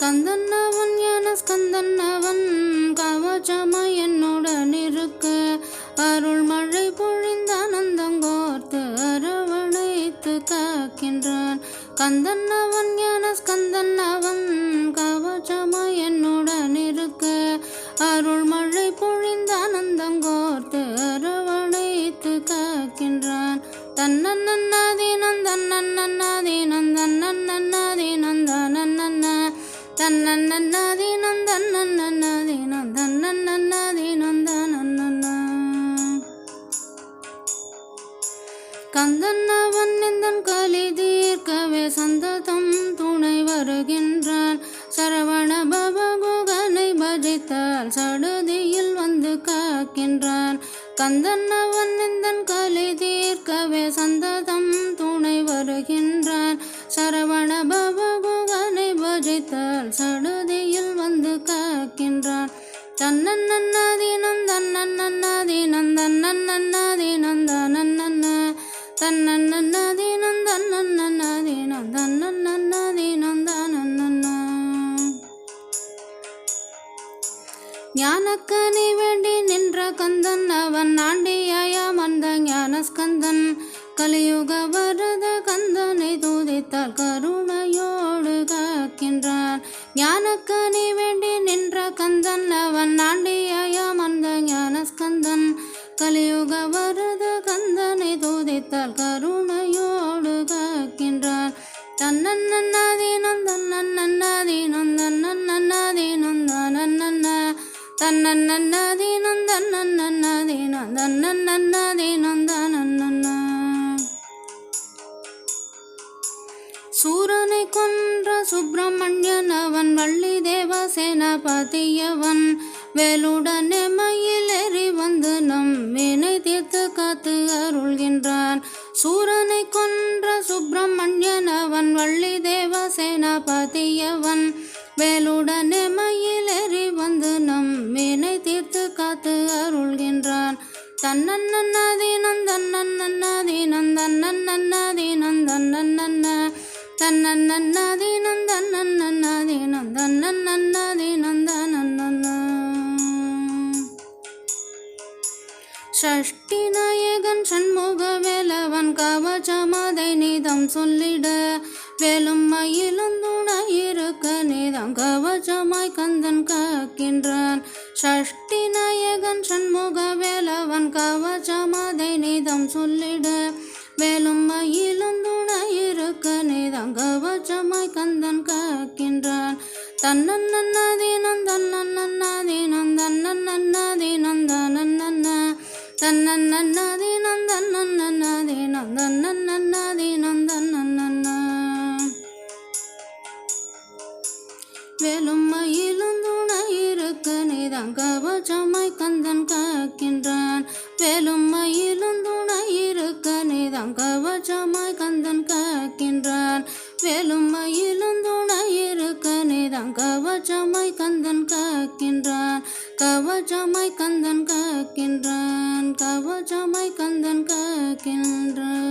கந்தன்னவன் என ஸ்கந்தன்னவன் கவச்சமா என்னுடன் இருக்க அருள் மழை பொழிந்த பொழிந்தானந்தங்கோர்த்து அரவணைத்து காக்கின்றான் கந்தன்னவன் என ஸ்கந்தன்னவன் கவச்சமாய் என்னுடன் இருக்க அருள் மழை பொழிந்தானந்தங்கோர்த்து அரவணைத்து காக்கின்றான். தன்னன்னாதீனம் தன்னன்னாதீனம் தன்னன்னாதீனம் தனன்னன்ன தன்னன்னாதீனம் தன்னன்னாதீனம் கந்தன்னவன் எந்தன் கலி தீர்க்கவே சந்ததம் துணை வருகின்றான். சரவண பவகுகனை பஜித்தால் சடுதியில் வந்து காக்கின்றான். கந்தன்னவன் எந்தன் கலி தீர்க்கவே சந்ததம் துணை வருகின்றான். சரவண பவகுகனை பஜித்தால் சடுதியில் வந்து காக்கின்றான். தன்னன்னாதீனம் தன்னன்னாதீனம் ஞானக்கனி வேண்டி நின்ற கந்தன் அவன் ஆண்டியாயாம் அந்த ஞானஸ்கந்தன். கலியுக வரத கந்தனை தூதித்தால் கருணையோடு காக்கின்றான். நீ வேண்டி நின்ற கந்தன் அவன் ஆண்டியாயாம் அந்த ஞானஸ்கந்தன். கலியுக வரத கந்தனை தூதித்தால் கரு தன்னன்னாதீனம் தன்னன்னாதீனம் தன்னன்னாதீனம் தனன்னன்ன சூரனை கொன்ற சுப்பிரமணியன் அவன் வள்ளி தேவசேனாபதியவன் வேலுடனே மயில் ஏறி வந்து நம் தீர்த்து காத்து அருள்கின்றான். சூரனை கொன்ற சுப்பிரமணியன் அவன் வள்ளி தேவசேனாபதியவன் வேலுடனே மயில் வந்து நம் வினை தீர்த்து காத்து அருள்கின்றான். தன்னன்னாதீனம் தன்னன்னாதீனம் தன்னன்னாதீனம் தன்னன்ன தன்னன்னாதீனம் தன்னன்னாதீனம் தன்னன்னாதீனம் தனன்னன்ன ஷஷ்டி நாயகன் சண்முக வேலவன் கவச்சமதை நீதம் சொல்லிட வேலும் மயிலும் துணையிருக்க நீதான் கவசமாய் கந்தன் காக்கின்றான் சஷ்டி நாயகன் சண்முக வேலவன் கவச்சமதை நீதம் சொல்லிட வேலும் மயிலும் துணை இருக்க நீதான் கவசமாய் கந்தன் காக்கின்றான் தன்னன்னாதீனம் தன்னன்னாதீனம் தன்னன்னாதீனம் தனன்னன்ன தன்னன்னாதீனம் தன்னன்னாதீனம் தன்னன்னாதீனம் தன்னன்னன்ன நீதான் கந்தன் காக்கின்றான். வேலும் மயிலும் துணையிருக்க நீ கவச்சமாய் கந்தன் காக்கின்றான். வேலும் மயிலும் துணையிருக்க நீ கவச்சமாய் கந்தன் காக்கின்றான். கவச்சமாய் கந்தன் காக்கின்றான். கவச்சமாய் கந்தன் காக்கின்றான்.